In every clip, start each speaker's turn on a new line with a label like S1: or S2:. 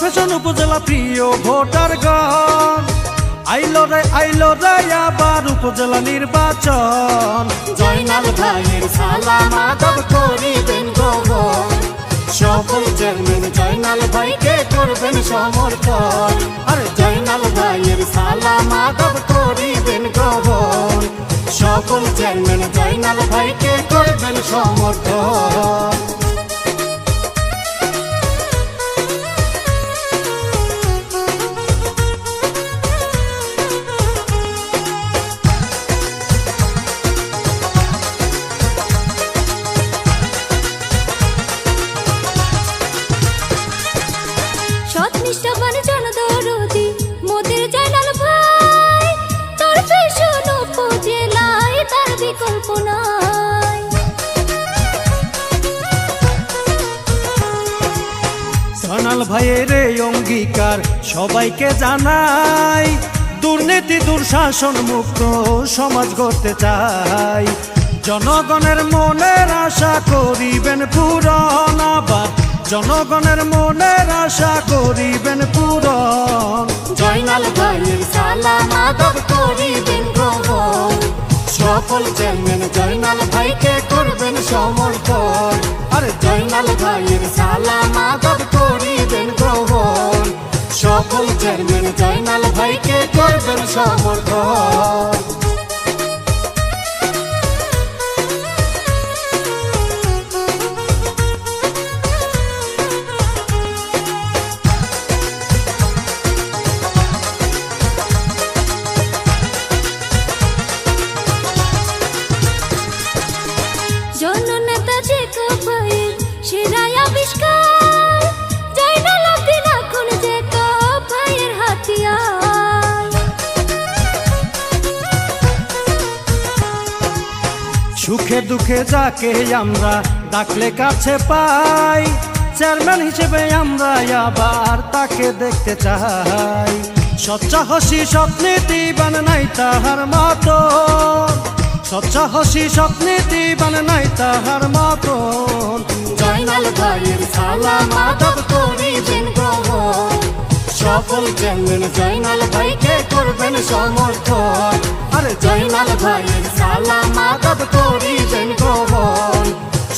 S1: Fashion উপজেলা প্রিয় voter গণ আইলো রে আইলো রে, আবার উপজেলা নির্বাচন।
S2: জয়নাল ভাইয়ের সালাম আদব করিবেন সকল চেয়ারম্যান জয়নাল ভাইকে করবেন সমর্থন। আর জয়নাল ভাইয়ের সালাম আদব করিবেন সকল চেয়ারম্যান জয়নাল ভাইকে করবেন সমর্থন।
S3: সৎ জানাল তার বিকল্প নাই।
S1: সনাল ভাইয়ের অঙ্গীকার সবাইকে জানাই, দুর্নীতি, দুঃশাসন মুক্ত সমাজ গড়তে চাই। জনগণের মনের আশা করিবেন পূরণ আবার। জনগণের মনের আশা করিবেন পূরণ।
S2: জয়নাল ভাইয়ের সালাম আদব করিবেন গ্রহণ। সকল চেয়ারম্যান জয়নাল ভাইকে করবেন সমর্থন আর জয়নাল ভাইয়ের সালাম আদব করিবেন গ্রহণ। সকল চেয়ারম্যান জয়নাল ভাইকে করবেন সমর্থন
S1: সুখে দুঃখে যাকে আমরা ডাকলে কাছে পাই চেয়ারম্যান হিসেবে আমরা আবার তাকে দেখতে চাই। সচ্চাহসি সৎনীতিবান নাই তাহার মতো সচ্চাহসি সৎনীতিবান নাই তাহার মতন
S2: জয়নাল ভাইয়ের সালাম আদব করিবেন গ্রহণ। সকল চেয়ারম্যান জয়নাল ভাইকে করবেন সমর্থন। আরে জয়নাল ভাইয়ের সালাম আদব করিবেন গ্রহণ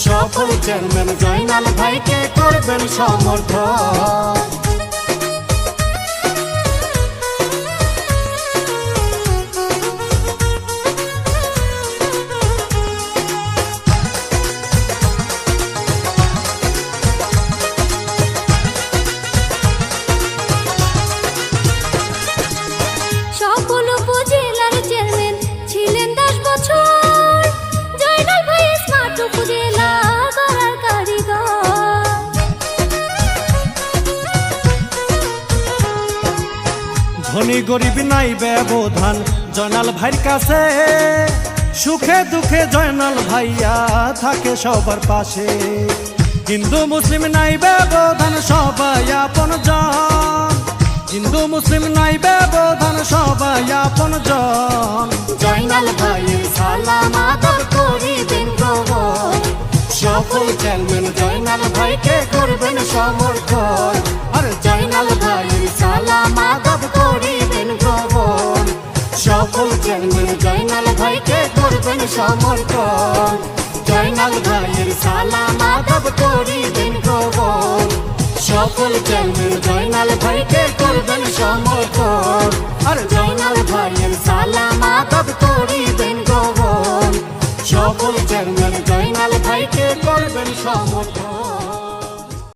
S2: সফল চেয়ারম্যান জয়নাল ভাইকে করবেন সমর্থন।
S1: ধনী গরিব নাই ব্যবধান। জয়নাল ভাইয়ের কাছে সুখে দুঃখে জয়নাল ভাইয়া থাকে সবার পাশে। হিন্দু, মুসলিম নাই ব্যবধান, সবাই আপন জন। হিন্দু, মুসলিম নাই ব্যবধান, সবাই আপন জন।
S2: জয়নাল ভাইয়ের সালাম গ্রহণ সকল জয়নাল ভাইকে করবেন সমর্থন। সমর্থন জয়নাল ভাইয়ের সালাম করি দিন গ্রহণ সকল চেয়ারম্যান